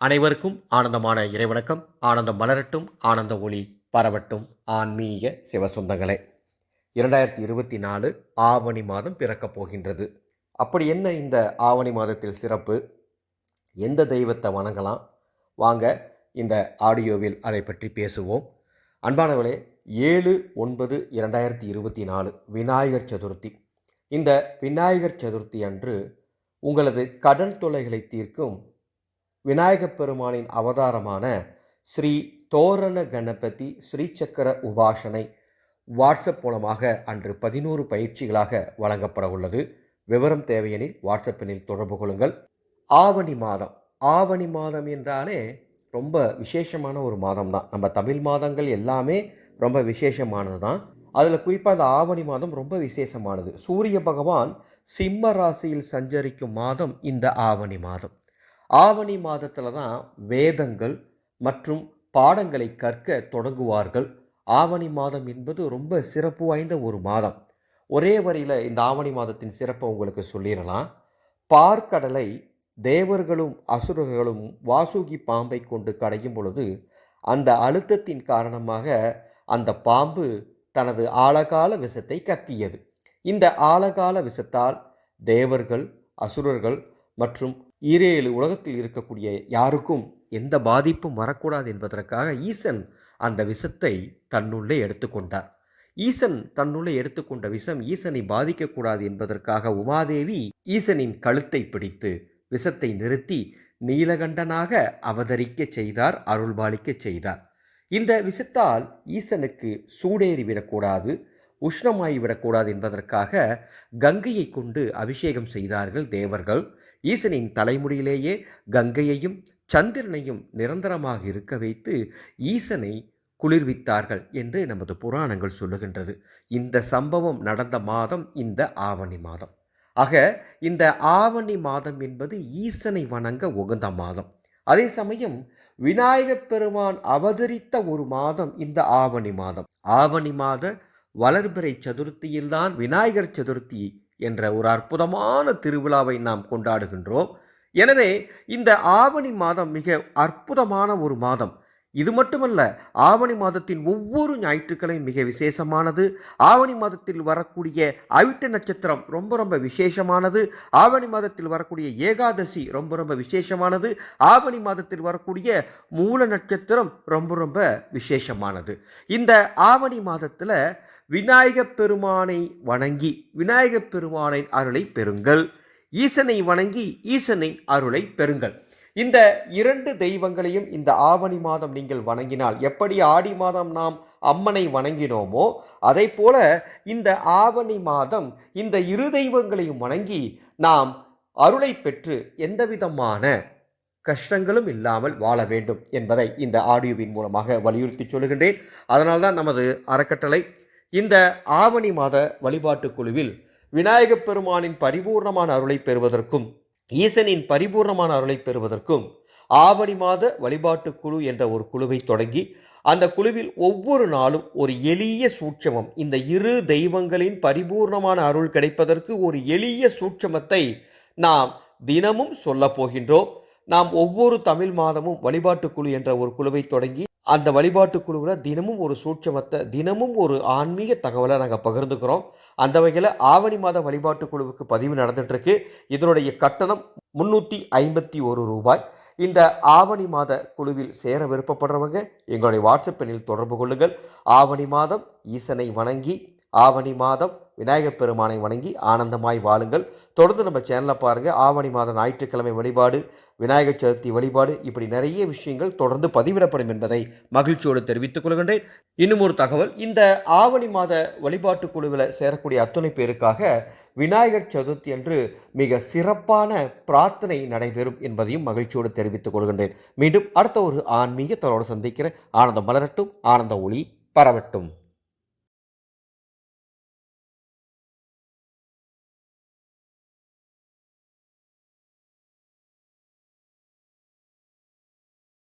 அனைவருக்கும் ஆனந்தமான இறைவணக்கம். ஆனந்தம் மலரட்டும் ஆனந்த ஒளி பரவட்டும். ஆன்மீக சிவசொந்தங்களே இரண்டாயிரத்தி இருபத்தி நாலு ஆவணி மாதம் பிறக்கப் போகின்றது. அப்படி என்ன இந்த ஆவணி மாதத்தில் சிறப்பு? எந்த தெய்வத்தை வணங்கலாம்? வாங்க இந்த ஆடியோவில் அதை பற்றி பேசுவோம். அன்பானவர்களே ஏழு ஒன்பது இரண்டாயிரத்தி இருபத்தி நாலு விநாயகர் சதுர்த்தி. இந்த விநாயகர் சதுர்த்தி அன்று உங்களது கடன் தொல்லைகளை தீர்க்கும் விநாயகப் பெருமானின் அவதாரமான ஸ்ரீ தோரண கணபதி ஸ்ரீசக்கர உபாசனை வாட்ஸ்அப் மூலமாக அன்று பதினோரு பயிற்சிகளாக வழங்கப்பட உள்ளது. விவரம் தேவையெனில் வாட்ஸ்அப்பினில் தொடர்பு கொள்ளுங்கள். ஆவணி மாதம். ஆவணி மாதம் என்றாலே ரொம்ப விசேஷமான ஒரு மாதம் தான். நம்ம தமிழ் மாதங்கள் எல்லாமே ரொம்ப விசேஷமானது தான். அதில் குறிப்பாக அந்த ஆவணி மாதம் ரொம்ப விசேஷமானது. சூரிய பகவான் சிம்ம ராசியில் சஞ்சரிக்கும் மாதம் இந்த ஆவணி மாதம். ஆவணி மாதத்தில் தான் வேதங்கள் மற்றும் பாடங்களை கற்க தொடங்குவார்கள். ஆவணி மாதம் என்பது ரொம்ப சிறப்பு வாய்ந்த ஒரு மாதம். ஒரே வரியில் இந்த ஆவணி மாதத்தின் சிறப்பை உங்களுக்கு சொல்லிடலாம். பார்க்கடலை தேவர்களும் அசுரர்களும் வாசுகி பாம்பை கொண்டு கடையும் பொழுது அந்த அழுத்தத்தின் காரணமாக அந்த பாம்பு தனது ஆழகால விஷத்தை கக்கியது. இந்த ஆழகால விஷத்தால் தேவர்கள் அசுரர்கள் மற்றும் ஈரேழு உலகத்தில் இருக்கக்கூடிய யாருக்கும் எந்த பாதிப்பும் வரக்கூடாது என்பதற்காக ஈசன் அந்த விஷத்தை தன்னுள்ளே எடுத்துக்கொண்டார் ஈசன் தன்னுள்ளே எடுத்துக்கொண்ட விஷம் ஈசனை பாதிக்கக்கூடாது என்பதற்காக உமாதேவி ஈசனின் கழுத்தை பிடித்து விஷத்தை நிறுத்தி நீலகண்டனாக அவதரிக்க செய்தார் அருள்பாலிக்க செய்தார். இந்த விஷத்தால் ஈசனுக்கு சூடேறிவிடக்கூடாது உஷ்ணமாகிவிடக்கூடாது என்பதற்காக கங்கையை கொண்டு அபிஷேகம் செய்தார்கள் தேவர்கள். ஈசனின் தலைமுடியிலேயே கங்கையையும் சந்திரனையும் நிரந்தரமாக இருக்க வைத்து ஈசனை குளிர்வித்தார்கள் என்று நமது புராணங்கள் சொல்லுகின்றது. இந்த சம்பவம் நடந்த மாதம் இந்த ஆவணி மாதம். ஆக இந்த ஆவணி மாதம் என்பது ஈசனை வணங்க உகந்த மாதம். அதே சமயம் விநாயகப் பெருமான் அவதரித்த ஒரு மாதம் இந்த ஆவணி மாதம். ஆவணி மாத வளர்பிறை சதுர்த்தியில்தான் விநாயகர் சதுர்த்தி என்ற ஒரு அற்புதமான திருவிழாவை நாம் கொண்டாடுகின்றோம். எனவே இந்த ஆவணி மாதம் மிக அற்புதமான ஒரு மாதம். இது மட்டுமல்ல ஆவணி மாதத்தின் ஒவ்வொரு ஞாயிற்றுக்கிழமை மிக விசேஷமானது. ஆவணி மாதத்தில் வரக்கூடிய அவிட்ட நட்சத்திரம் ரொம்ப ரொம்ப விசேஷமானது. ஆவணி மாதத்தில் வரக்கூடிய ஏகாதசி ரொம்ப ரொம்ப விசேஷமானது. ஆவணி மாதத்தில் வரக்கூடிய மூல நட்சத்திரம் ரொம்ப ரொம்ப விசேஷமானது. இந்த ஆவணி மாதத்தில் விநாயகப் பெருமானை வணங்கி விநாயகப் பெருமானின் அருளை பெறுங்கள். ஈசனை வணங்கி ஈசனின் அருளை பெறுங்கள். இந்த இரண்டு தெய்வங்களையும் இந்த ஆவணி மாதம் நீங்கள் வணங்கினால் எப்படி ஆடி மாதம் நாம் அம்மனை வணங்கினோமோ அதை போல இந்த ஆவணி மாதம் இந்த இரு தெய்வங்களையும் வணங்கி நாம் அருளை பெற்று எந்தவிதமான கஷ்டங்களும் இல்லாமல் வாழ வேண்டும் என்பதை இந்த ஆடியோவின் மூலமாக வலியுறுத்தி சொல்லுகின்றேன். அதனால்தான் நமது அறக்கட்டளை இந்த ஆவணி மாத வழிபாட்டுக் குழுவில் விநாயகப் பெருமானின் பரிபூர்ணமான அருளை பெறுவதற்கும் ஈசனின் பரிபூர்ணமான அருளை பெறுவதற்கும் ஆவணி மாத வழிபாட்டு குழு என்ற ஒரு குழுவை தொடங்கி அந்த குழுவில் ஒவ்வொரு நாளும் ஒரு எளிய சூட்சமம் இந்த இரு தெய்வங்களின் பரிபூர்ணமான அருள் கிடைப்பதற்கு ஒரு எளிய சூட்சமத்தை நாம் தினமும் சொல்லப் போகின்றோம். நாம் ஒவ்வொரு தமிழ் மாதமும் வழிபாட்டு குழு என்ற ஒரு குழுவை தொடங்கி அந்த வழிபாட்டு குழுவில் தினமும் ஒரு சூட்சமத்தை தினமும் ஒரு ஆன்மீக தகவலை நாங்கள் பகிர்ந்துக்கிறோம். அந்த வகையில் ஆவணி மாத வழிபாட்டு குழுவுக்கு பதிவு நடந்துகிட்ருக்கு இதனுடைய கட்டணம் முந்நூற்றி ஐம்பத்தி ஒரு ரூபாய். இந்த ஆவணி மாத குழுவில் சேர விருப்பப்படுறவங்க எங்களுடைய வாட்ஸ்அப் எண்ணில் தொடர்பு கொள்ளுங்கள். ஆவணி மாதம் ஈசனை வணங்கி ஆவணி மாதம் விநாயகப் பெருமானை வணங்கி ஆனந்தமாய் வாழுங்கள். தொடர்ந்து நம்ம சேனலில் பாருங்கள் ஆவணி மாத ஞாயிற்றுக்கிழமை வழிபாடு விநாயகர் சதுர்த்தி வழிபாடு இப்படி நிறைய விஷயங்கள் தொடர்ந்து பதிவிடப்படும் என்பதை மகிழ்ச்சியோடு தெரிவித்துக் கொள்கின்றேன். இன்னும் ஒரு தகவல். இந்த ஆவணி மாத வழிபாட்டு குழுவில் சேரக்கூடிய அத்துணை பேருக்காக விநாயகர் சதுர்த்தி அன்று மிக சிறப்பான பிரார்த்தனை நடைபெறும் என்பதையும் மகிழ்ச்சியோடு தெரிவித்துக் கொள்கின்றேன். மீண்டும் அடுத்த ஒரு ஆன்மீக தரோடு சந்திக்கிறேன். ஆனந்தம் மலரட்டும். ஆனந்த ஒளி பரவட்டும்.